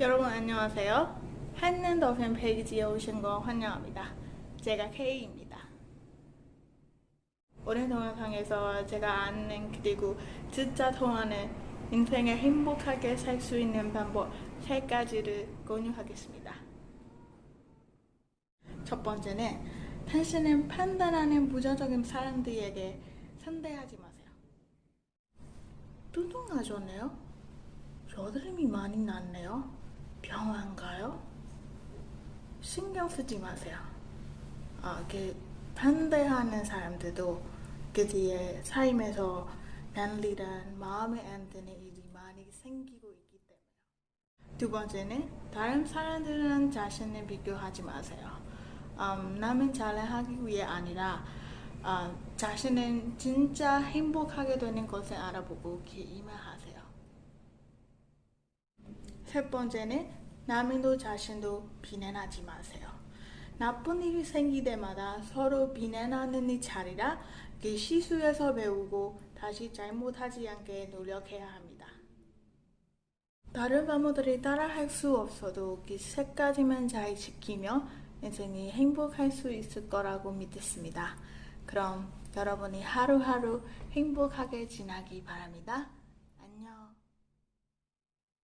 여러분 안녕하세요. 한는 더팬 페이지에 오신 거 환영합니다. 제가 K입니다. 오늘 동영상에서 제가 아는 그리고 진짜 통하는 인생을 행복하게 살 수 있는 방법 세 가지를 공유하겠습니다. 첫 번째는 당신은 판단하는 부정적인 사람들에게 상대하지 마세요. 뚱뚱하셨네요? 여드름이 많이 났네요. 병원 가요? 신경 쓰지 마세요. 아, 그 반대하는 사람들도 그 뒤에 삶에서 난리란 마음에 안 드는 일이 많이 생기고 있기 때문에. 두 번째는 다른 사람들은 자신을 비교하지 마세요. 음, 남은 잘하기 위해 아니라 아, 자신은 진짜 행복하게 되는 것을 알아보고 그 임하하세요. 세 번째는 남도 자신도 비난하지 마세요. 나쁜 일이 생길 때마다 서로 비난하는 이 자리라 그 실수에서 배우고 다시 잘못하지 않게 노력해야 합니다. 다른 부모들이 따라할 수 없어도 그 세 가지만 잘 지키며 인생이 행복할 수 있을 거라고 믿습니다. 그럼 여러분이 하루하루 행복하게 지나기 바랍니다.